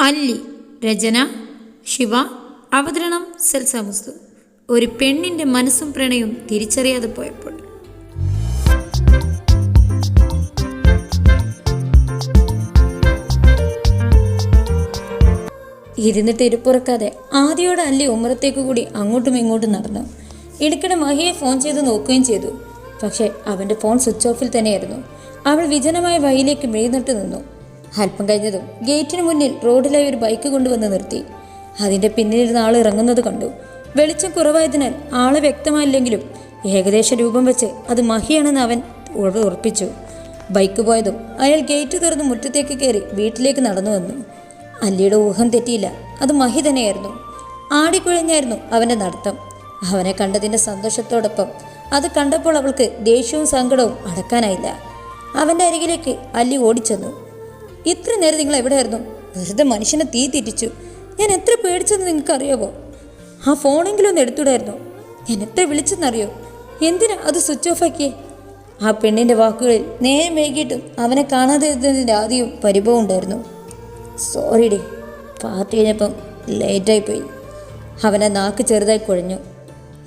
അല്ലി രചന ശിവ അവതരണം സെൽസാമുസ്തു ഒരു പെണ്ണിന്റെ മനസ്സും പ്രണയവും തിരിച്ചറിയാതെ പോയപ്പോൾ. ഇരുന്നിട്ട് ഇരിപ്പുറക്കാതെ ആദ്യയോടെ അല്ലി ഉമ്മറത്തേക്ക് കൂടി അങ്ങോട്ടും ഇങ്ങോട്ടും നടന്നു. ഇടയ്ക്കിടെ മഹിയെ ഫോൺ ചെയ്ത് നോക്കുകയും ചെയ്തു. പക്ഷേ അവന്റെ ഫോൺ സ്വിച്ച് ഓഫിൽ തന്നെയായിരുന്നു. അവൾ വിജനമായ വഴിയിലേക്ക് മെഴുന്നിട്ട് നിന്നു. അല്പം കഴിഞ്ഞതും ഗേറ്റിന് മുന്നിൽ റോഡിലായി ഒരു ബൈക്ക് കൊണ്ടുവന്ന് നിർത്തി. അതിന്റെ പിന്നിലിരുന്ന ആൾ ഇറങ്ങുന്നത് കണ്ടു. വെളിച്ചം കുറവായതിനാൽ ആളെ വ്യക്തമായില്ലെങ്കിലും ഏകദേശ രൂപം വെച്ച് അത് മഹിയാണെന്ന് അവൻ ഉറപ്പിച്ചു. ബൈക്ക് പോയതും അയാൾ ഗേറ്റ് തുറന്ന് മുറ്റത്തേക്ക് കയറി വീട്ടിലേക്ക് നടന്നു വന്നു. അല്ലിയുടെ ഊഹം തെറ്റിയില്ല അത് മഹി തന്നെയായിരുന്നു. ആടിക്കുഴഞ്ഞായിരുന്നു അവന്റെ നടത്തം. അവനെ കണ്ടതിന്റെ സന്തോഷത്തോടൊപ്പം അത് കണ്ടപ്പോൾ അവൾക്ക് ദേഷ്യവും സങ്കടവും അടക്കാനായില്ല. അവന്റെ അരികിലേക്ക് അല്ലി ഓടിച്ചെന്നു. ഇത്ര നേരം നിങ്ങൾ എവിടെയായിരുന്നു വെറുതെ മനുഷ്യനെ തീ തിരിച്ചു ഞാൻ എത്ര പേടിച്ചെന്ന് നിങ്ങൾക്ക് അറിയാവോ ആ ഫോണെങ്കിലും ഒന്ന് എടുത്തുവിടായിരുന്നു. ഞാൻ എത്ര വിളിച്ചെന്നറിയോ? എന്തിനാ അത് സ്വിച്ച് ഓഫ് ആക്കിയേ? ആ പെണ്ണിന്റെ വാക്കുകളിൽ നേരം വൈകിട്ടും അവനെ കാണാതെ ഇരുന്നതിന്റെ ആദ്യവും പരിഭവം ഉണ്ടായിരുന്നു. സോറി ഡേ പാർട്ടി കഴിഞ്ഞപ്പം ലേറ്റായി പോയി അവനെ നാക്ക് ചെറുതായി കുഴഞ്ഞു.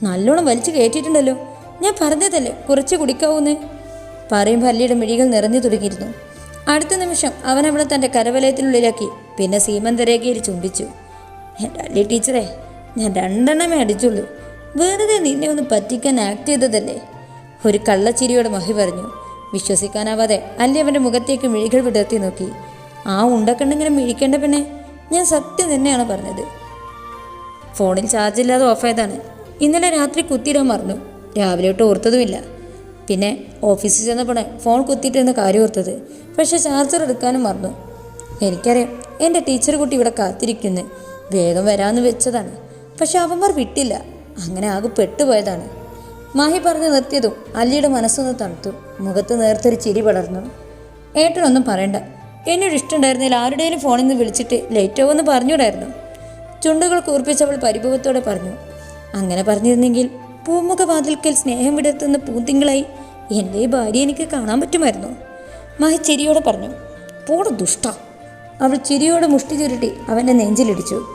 നല്ലോണം വലിച്ചു കയറ്റിയിട്ടുണ്ടല്ലോ. ഞാൻ പറഞ്ഞതല്ലേ കുറച്ച് കുടിക്കാവൂന്ന്? പറയും അല്ലിയുടെ മിഴികൾ നിറഞ്ഞു തുടങ്ങിയിരുന്നു. അടുത്ത നിമിഷം അവൻ അവളെ തന്റെ കരവലയത്തിനുള്ളിലാക്കി. പിന്നെ സീമന്തരേഖയിൽ ചുംബിച്ചു. എന്റെ അല്ലി ടീച്ചറെ ഞാൻ രണ്ടെണ്ണമേ അടിച്ചുള്ളൂ. വെറുതെ നിന്നെ ഒന്ന് പറ്റിക്കാൻ ആക്ട് ചെയ്തതല്ലേ? ഒരു കള്ളച്ചിരിയോടെ മഹി പറഞ്ഞു. വിശ്വസിക്കാനാവാതെ അല്ലി അവന്റെ മുഖത്തേക്ക് മിഴികൾ വിടർത്തി നോക്കി. ആ ഉണ്ടക്കണ്ടെങ്കിലും മിഴിക്കേണ്ട പിന്നെ ഞാൻ സത്യം തന്നെയാണ് പറഞ്ഞത്. ഫോണിൽ ചാർജ് ഇല്ലാതെ ഓഫായതാണ് ഇന്നലെ രാത്രി കുത്തിയിടാൻ മറന്നു. രാവിലെ തൊട്ട് ഓർത്തതുമില്ല. പിന്നെ ഓഫീസിൽ ചെന്നപ്പോഴേ ഫോൺ കുത്തിയിട്ടിരുന്ന കാര്യം ഓർത്തത്. പക്ഷേ ചാർജർ എടുക്കാനും മറന്നു. എനിക്കറിയാം എന്റെ ടീച്ചർ കുട്ടി ഇവിടെ കാത്തിരിക്കുന്നു. വേഗം വരാമെന്ന് വെച്ചതാണ്. പക്ഷെ അവന്മാർ വിട്ടില്ല. അങ്ങനെ ആകെ പെട്ടുപോയതാണ്. മാഹി പറഞ്ഞു നിർത്തിയതും അല്ലിയുടെ മനസ്സൊന്ന് തണുത്തു. മുഖത്ത് നേർത്തൊരു ചിരി പടർന്നു. ഏട്ടനൊന്നും പറയണ്ട. എന്നോട് ഇഷ്ടമുണ്ടായിരുന്നില്ല ആരുടെയും ഫോണിൽ നിന്ന് വിളിച്ചിട്ട് ലേറ്റ് ആവുമെന്ന് പറഞ്ഞുകൂടായിരുന്നു. ചുണ്ടുകൾ കൂർപ്പിച്ചവൾ പരിഭവത്തോടെ പറഞ്ഞു. അങ്ങനെ പറഞ്ഞിരുന്നെങ്കിൽ പൂമുഖ വാതിൽക്കൽ സ്നേഹം വിടർത്തുന്ന പൂന്തിങ്ങളായി എന്റെ ഭാര്യ എനിക്ക് കാണാൻ പറ്റുമായിരുന്നു. മഹി ചിരിയോടെ പറഞ്ഞു പോട ദുഷ്ട. അവൾ ചിരിയോടെ മുഷ്ടി ചുരുട്ടി അവന്റെ നെഞ്ചിലിടിച്ചു.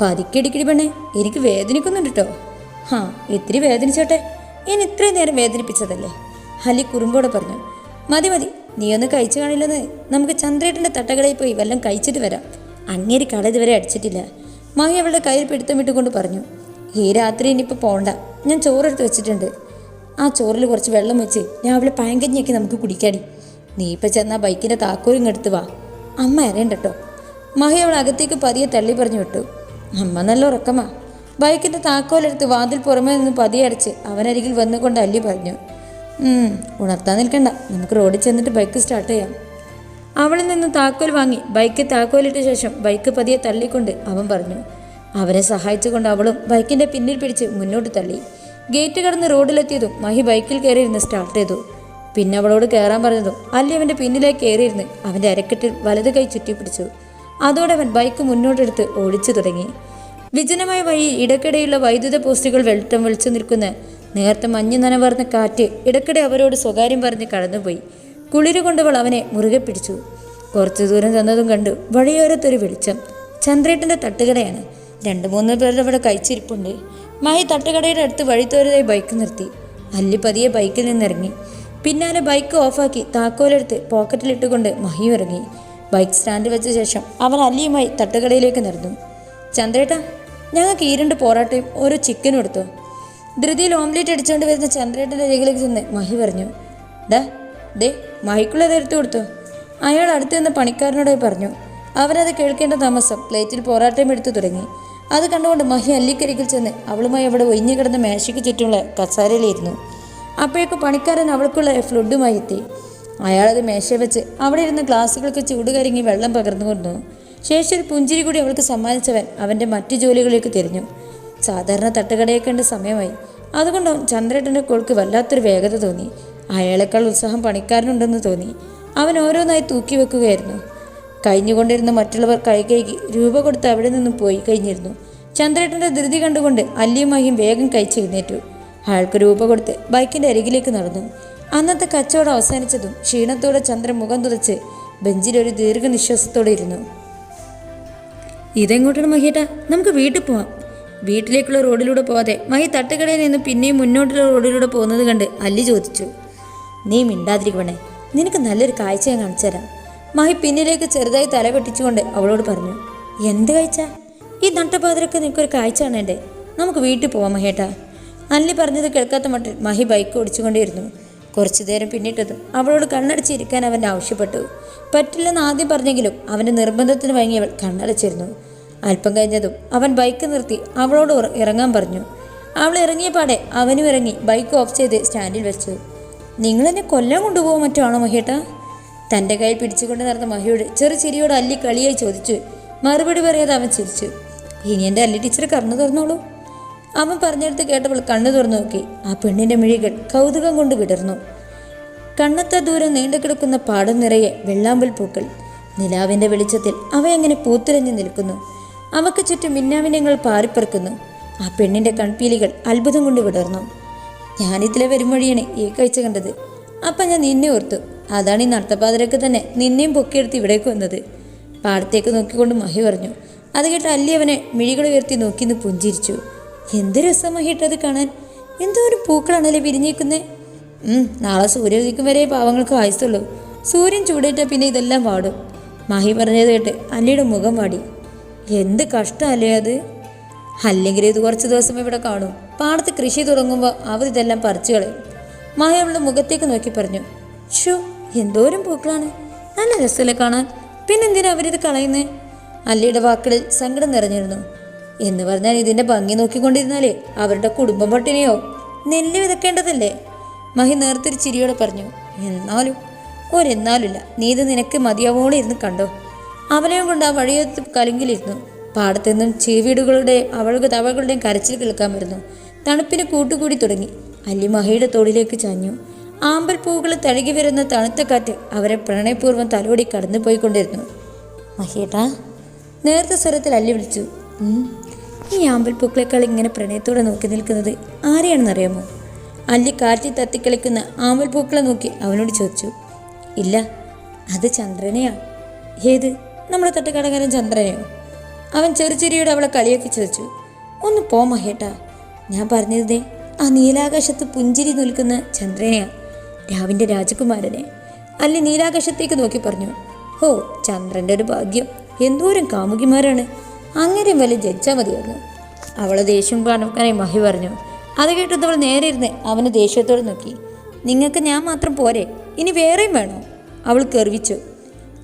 പതിക്കടിക്കടി പെണ്ണെ എനിക്ക് വേദനിക്കുന്നുണ്ട് കേട്ടോ ഹാ ഇത്തിരി വേദനിച്ചോട്ടെ. ഞാൻ ഇത്രയും നേരം വേദനിപ്പിച്ചതല്ലേ? ഹലി കുറുമ്പോടെ പറഞ്ഞു മതി മതി. നീ ഒന്ന് കഴിച്ചു കാണില്ലെന്ന്. നമുക്ക് ചന്ദ്രേട്ടന്റെ തട്ടകടയിൽ പോയി വല്ലതും കഴിച്ചിട്ട് വരാം. അങ്ങേരി കട ഇതുവരെ അടിച്ചിട്ടില്ല. മായി അവളുടെ കയ്യിൽ പിടുത്തം വിട്ടുകൊണ്ട് പറഞ്ഞു ഈ രാത്രി ഇനിയിപ്പോൾ പോണ്ട. ഞാൻ ചോറെടുത്ത് വെച്ചിട്ടുണ്ട്. ആ ചോറിൽ കുറച്ച് വെള്ളം വെച്ച് അവളെ പഴങ്കഞ്ഞിയൊക്കെ നമുക്ക് കുടിക്കാടി. നീ ഇപ്പം ചെന്നാൽ ബൈക്കിന്റെ താക്കോലും എടുത്ത് വാ. അമ്മ അറിയണ്ട കേട്ടോ മഹി അവൾ അകത്തേക്ക് പതിയെ തള്ളി പറഞ്ഞു വിട്ടു. അമ്മ നല്ല ഉറക്കമാ. ബൈക്കിന്റെ താക്കോലെടുത്ത് വാതിൽ പുറമേ നിന്ന് പതിയെ അടച്ച് അവനരികിൽ വന്നുകൊണ്ട് അല്ലി പറഞ്ഞു. "ഉം, ഉണർത്താൻ നിൽക്കണ്ട. നമുക്ക് റോഡിൽ ചെന്നിട്ട് ബൈക്ക് സ്റ്റാർട്ട് ചെയ്യാം. അവളിൽ നിന്ന് താക്കോൽ വാങ്ങി ബൈക്ക് താക്കോലിട്ട ശേഷം ബൈക്ക് പതിയെ തള്ളിക്കൊണ്ട് അവൻ പറഞ്ഞു. അവരെ സഹായിച്ചുകൊണ്ട് അവളും ബൈക്കിന്റെ പിന്നിൽ പിടിച്ച് മുന്നോട്ട് തള്ളി. ഗേറ്റ് കടന്ന് റോഡിലെത്തിയതും മഹി ബൈക്കിൽ കയറിയിരുന്ന് സ്റ്റാർട്ട് ചെയ്തു പിന്നെ അവളോട് കയറാൻ പറഞ്ഞതും അല്ലി അവന്റെ പിന്നിലേക്ക് കയറിയിരുന്ന് അവന്റെ അരക്കെട്ടിൽ വലത് കൈ ചുറ്റിപ്പിടിച്ചു. അതോടെ അവൻ ബൈക്ക് മുന്നോട്ടെടുത്ത് ഓടിച്ചു തുടങ്ങി. വിജനമായ വഴി ഇടയ്ക്കിടെയുള്ള വൈദ്യുത പോസ്റ്റുകൾ വെളിച്ചം വിളിച്ചു നിൽക്കുന്ന നേർത്ത മഞ്ഞു നനവർന്ന കാറ്റ് ഇടക്കിടെ അവരോട് സ്വകാര്യം പറഞ്ഞ് കടന്നുപോയി. കുളിരുകൊണ്ടവൾ അവനെ മുറുകെ പിടിച്ചു. കുറച്ചു ദൂരം ചെന്നതും കണ്ടു വഴിയോരത്തൊരു വെളിച്ചം. ചന്ദ്രേട്ടന്റെ തട്ടുകടയാണ്. രണ്ട് മൂന്ന് പേരുടെ അവിടെ കഴിച്ചിരിപ്പുണ്ട്. മായി തട്ടുകടയുടെ അടുത്ത് വഴിത്തോരതായി ബൈക്ക് നിർത്തി. അല്ലി പതിയെ ബൈക്കിൽ നിന്നിറങ്ങി. പിന്നാലെ ബൈക്ക് ഓഫാക്കി താക്കോലെടുത്ത് പോക്കറ്റിലിട്ടുകൊണ്ട് മഹിയും ഇറങ്ങി ബൈക്ക് സ്റ്റാൻഡ് വെച്ച ശേഷം അവൻ അല്ലിയുമായി തട്ടുകടയിലേക്ക് നടന്നു. ചന്ദ്രേട്ടാ ഞങ്ങൾക്ക് ഈ രണ്ട് പൊറോട്ടയും ഓരോ ചിക്കനും എടുത്തു? ധൃതിയിൽ ഓംലേറ്റ് അടിച്ചുകൊണ്ട് വരുന്ന ചന്ദ്രേട്ടന്റെ അരികിലേക്ക് ചെന്ന് മഹി പറഞ്ഞു. ഡാ ദേ മഹിക്കുള്ളത് എടുത്തു കൊടുത്തു? അയാൾ അടുത്ത് നിന്ന് പണിക്കാരനോടായി പറഞ്ഞു. അവരത് കേൾക്കേണ്ട താമസം പ്ലേറ്റിൽ പൊറാട്ടയും എടുത്തു തുടങ്ങി. അത് കണ്ടുകൊണ്ട് മഹി അല്ലിക്കരികിൽ ചെന്ന് അവളുമായി അവിടെ ഒഴിഞ്ഞു കിടന്ന മേശയ്ക്ക് ചുറ്റുമുള്ള കസാരയിലിരുന്നു. അപ്പോഴേക്ക് പണിക്കാരൻ അവൾക്കുള്ള ഫ്ലുഡുമായി എത്തി. അയാളത് മേശ വെച്ച് അവിടെ ഇരുന്ന ഗ്ലാസ്സുകൾക്ക് ചൂട് കരിങ്ങി വെള്ളം പകർന്നു കൊണ്ടു. ശേഷം ഒരു പുഞ്ചിരി കൂടി അവൾക്ക് സമ്മാനിച്ചവൻ അവന്റെ മറ്റു ജോലികളിലേക്ക് തിരിഞ്ഞു. സാധാരണ തട്ടുകടയേക്കേണ്ട കണ്ട സമയമായി. അതുകൊണ്ട് ചന്ദ്രേട്ടന്റെ കോൾക്ക് വല്ലാത്തൊരു വേഗത തോന്നി. അയാളെക്കാൾ ഉത്സാഹം പണിക്കാരനുണ്ടെന്ന് തോന്നി. അവൻ ഓരോന്നായി തൂക്കി വെക്കുകയായിരുന്നു. കഴിഞ്ഞുകൊണ്ടിരുന്ന മറ്റുള്ളവർ കൈകൈകി രൂപ കൊടുത്ത് അവിടെ നിന്നും പോയി കഴിഞ്ഞിരുന്നു. ചന്ദ്രേട്ടന്റെ ധൃതി കണ്ടുകൊണ്ട് അല്ലിയുമായും വേഗം കഴിച്ചെഴുന്നേറ്റു അയാൾക്ക് രൂപ കൊടുത്ത് ബൈക്കിന്റെ അരികിലേക്ക് നടന്നു. അന്നത്തെ കച്ചവടം അവസാനിച്ചതും ക്ഷീണത്തോടെ ചന്ദ്രൻ മുഖം തുറച്ച് ബെഞ്ചിലൊരു ദീർഘനിശ്വാസത്തോടെ ഇരുന്നു. ഇതെങ്ങോട്ടാണ് മഹിയേട്ട നമുക്ക് വീട്ടിൽ പോവാം. വീട്ടിലേക്കുള്ള റോഡിലൂടെ പോവാതെ മഹി തട്ടുകടയിൽ നിന്ന് പിന്നെയും മുന്നോട്ടുള്ള റോഡിലൂടെ പോകുന്നത് കണ്ട് അല്ലി ചോദിച്ചു. നീ മിണ്ടാതിരിക്കണേ നിനക്ക് നല്ലൊരു കാഴ്ച ഞാൻ കാണിച്ചു തരാം മഹി പിന്നിലേക്ക് ചെറുതായി തല വെട്ടിച്ചുകൊണ്ട് അവളോട് പറഞ്ഞു എന്ത് കാഴ്ച? ഈ നട്ടപാതിരക്ക് നിനക്കൊരു കാഴ്ച കാണേണ്ടേ നമുക്ക് വീട്ടിൽ പോവാം മഹേട്ടാ. അല്ലി പറഞ്ഞത് കേൾക്കാത്ത മട്ടിൽ മഹി ബൈക്ക് ഓടിച്ചുകൊണ്ടേയിരുന്നു. കുറച്ചു നേരം പിന്നിട്ടതും അവളോട് കണ്ണടച്ചിരിക്കാൻ അവൻ ആവശ്യപ്പെട്ടു. പറ്റില്ലെന്ന് ആദ്യം പറഞ്ഞെങ്കിലും അവന്റെ നിർബന്ധത്തിന് വഴങ്ങിയവൾ കണ്ണടച്ചിരുന്നു. അല്പം കഴിഞ്ഞതും അവൻ ബൈക്ക് നിർത്തി അവളോട് ഇറങ്ങാൻ പറഞ്ഞു. അവൾ ഇറങ്ങിയ പാടെ അവനും ഇറങ്ങി ബൈക്ക് ഓഫ് ചെയ്ത് സ്റ്റാൻഡിൽ വെച്ചു. നിങ്ങളെന്നെ കൊല്ലം കൊണ്ടുപോകാൻ മറ്റോ ആണോ മഹിയേട്ടാ തന്റെ കയ്യിൽ പിടിച്ചുകൊണ്ട് നടന്ന മഹിയോട് ചെറു ചിരിയോട് അല്ലി കളിയായി ചോദിച്ചു. മറുപടി പറയാതെ അവൻ ചിരിച്ചു. ഇനി എന്റെ അല്ലി ടീച്ചർ കറന്നു തുറന്നോളൂ. അവൻ പറഞ്ഞെടുത്ത് കേട്ടപ്പോൾ കണ്ണു തുറന്നു നോക്കി. ആ പെണ്ണിന്റെ മിഴികൾ കൗതുകം കൊണ്ട് വിടർന്നു. കണ്ണത്ത ദൂരം നീണ്ടു കിടക്കുന്ന പാടം നിറയെ വെള്ളാമ്പൽ പൂക്കൾ. നിലാവിന്റെ വെളിച്ചത്തിൽ അവയങ്ങനെ പൂത്തുലഞ്ഞു നിൽക്കുന്നു. അവക്ക് ചുറ്റും മിന്നാമിനങ്ങൾ പാറിപ്പറക്കുന്നു. ആ പെണ്ണിന്റെ കൺപീലികൾ അത്ഭുതം കൊണ്ട് വിടർന്നു. ഞാനിതിലെ വരും വഴിയാണ് ഈ കാഴ്ച കണ്ടത്. അപ്പം ഞാൻ നിന്നെ ഓർത്തു. അതാണ് ഈ നടത്തപ്പാതിരക്ക് തന്നെ നിന്നെയും പൊക്കിയെടുത്ത് ഇവിടേക്ക് വന്നത് പാടത്തേക്ക് നോക്കിക്കൊണ്ട് മഹി പറഞ്ഞു അത് കേട്ട് അല്ലി അവനെ മിഴികൾ ഉയർത്തി നോക്കി നിന്ന് പുഞ്ചിരിച്ചു. എന്ത് രസം മഹിട്ടത് കാണാൻ? എന്തോ ഒരു പൂക്കളാണല്ലേ പിരിഞ്ഞേക്കുന്നത് നാളെ സൂര്യോദിക്കും വരെ പാവങ്ങൾക്ക് ആയുസുള്ളൂ സൂര്യൻ ചൂടേറ്റാൽ പിന്നെ ഇതെല്ലാം വാടും. മഹി പറഞ്ഞത് കേട്ട് അല്ലിയുടെ മുഖം വാടി. എന്ത് കഷ്ടമല്ലേ അത്? അല്ലെങ്കിൽ ഇത് കുറച്ച് ദിവസം ഇവിടെ കാണും. പാടത്ത് കൃഷി തുടങ്ങുമ്പോൾ അവർ ഇതെല്ലാം പറിച്ചു കളയും മായ അവളുടെ മുഖത്തേക്ക് നോക്കി പറഞ്ഞു ഷോ എന്തോരം പൂക്കളാണ്. നല്ല രസമല്ലേ കാണാൻ. പിന്നെന്തിനാ അവരിത് കളയുന്നത് അല്ലിയുടെ വാക്കുകളിൽ സങ്കടം നിറഞ്ഞിരുന്നു. എന്ന് പറഞ്ഞാൽ ഇതിന്റെ ഭംഗി നോക്കിക്കൊണ്ടിരുന്നാലേ അവരുടെ കുടുംബം പട്ടിണിയോ നെല്ല് വിതക്കേണ്ടതല്ലേ? മഹി നേർത്തൊരു ചിരിയോടെ പറഞ്ഞു എന്നാലും ഒരെന്നാലുമില്ല. നീ ഇത് നിനക്ക് മതിയാവോടെ ഇരുന്ന് കണ്ടോ? അവനെയും കൊണ്ട് ആ വഴിയത്ത് കലുങ്കിലിരുന്നു. പാടത്തു നിന്നും ചീവീടുകളുടെ അവളുടെ തവകളുടെയും കരച്ചിൽ കേൾക്കാൻ വരുന്നു. തണുപ്പിന് കൂട്ടുകൂടി തുടങ്ങി. അല്ലി മഹയുടെ തോളിലേക്ക് ചാഞ്ഞു. ആമ്പൽ പൂവുകൾ തഴുകി വരുന്ന തണുത്ത കാറ്റ് അവരെ പ്രണയപൂർവം തലോടി കടന്നുപോയിക്കൊണ്ടിരുന്നു മഹിയേട്ടാ നേരത്തെ സ്വരത്തിൽ അല്ലി വിളിച്ചു. ഈ ആമ്പൽ പൂക്കളെക്കാൾ ഇങ്ങനെ പ്രണയത്തോടെ നോക്കി നിൽക്കുന്നത് ആരെയാണെന്നറിയാമോ? അല്ലി കാറ്റിൽ തത്തിക്കളിക്കുന്ന ആമ്പൽ പൂക്കളെ നോക്കി അവനോട് ചോദിച്ചു. ഇല്ല അത് ചന്ദ്രനെയാ. ഏത്? നമ്മുടെ തട്ടുകടകാരൻ ചന്ദ്രനെയോ? അവൻ ചെറുചെറിയോട് അവളെ കളിയാക്കി ചോദിച്ചു ഒന്ന് പോ മഹേട്ടാ ഞാൻ പറഞ്ഞിരുന്നേ ആ നീലാകാശത്ത് പുഞ്ചിരി നിൽക്കുന്ന ചന്ദ്രനെയാ. രാവിന്റെ രാജകുമാരനെ. അല്ലി നീലാകാശത്തേക്ക് നോക്കി പറഞ്ഞു. ഹോ ചന്ദ്രന്റെ ഒരു ഭാഗ്യം. എന്തോരം കാമുകിമാരാണ്. അങ്ങനെ വലിയ ജഡ്ജാ മതിയായിരുന്നു. അവളെ ദേഷ്യം കാണിക്കാനായി മഹി പറഞ്ഞു. അത് കേട്ടത് അവൾ നേരെ ഇരുന്ന് അവന് ദേഷ്യത്തോട് നോക്കി. നിങ്ങൾക്ക് ഞാൻ മാത്രം പോരെ. ഇനി വേറെയും വേണോ? അവൾ കെറിവിച്ചു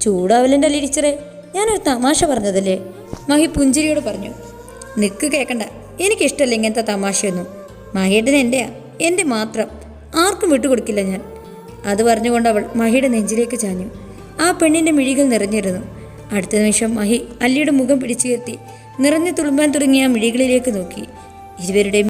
ചൂടാവലിന്റെ ടീച്ചറെ ഞാനൊരു തമാശ പറഞ്ഞതല്ലേ? മഹി പുഞ്ചിരിയോട് പറഞ്ഞു. നിക്ക് കേൾക്കണ്ട എനിക്കിഷ്ടമല്ല ഇങ്ങനത്തെ തമാശയൊന്നും. മഹേട്ടൻ എന്റെയാ എന്റെ മാത്രം. ആർക്കും വിട്ടുകൊടുക്കില്ല ഞാൻ. അത് പറഞ്ഞുകൊണ്ട് അവൾ മഹിയുടെ നെഞ്ചിലേക്ക് ചാഞ്ഞു. ആ പെണ്ണിന്റെ മിഴികൾ നിറഞ്ഞിരുന്നു. അടുത്ത നിമിഷം മഹി അല്ലിയുടെ മുഖം പിടിച്ചുയർത്തി നിറഞ്ഞു തുളുമ്പാൻ തുടങ്ങിയ മിഴികളിലേക്ക് നോക്കി. ഇരുവരുടെയും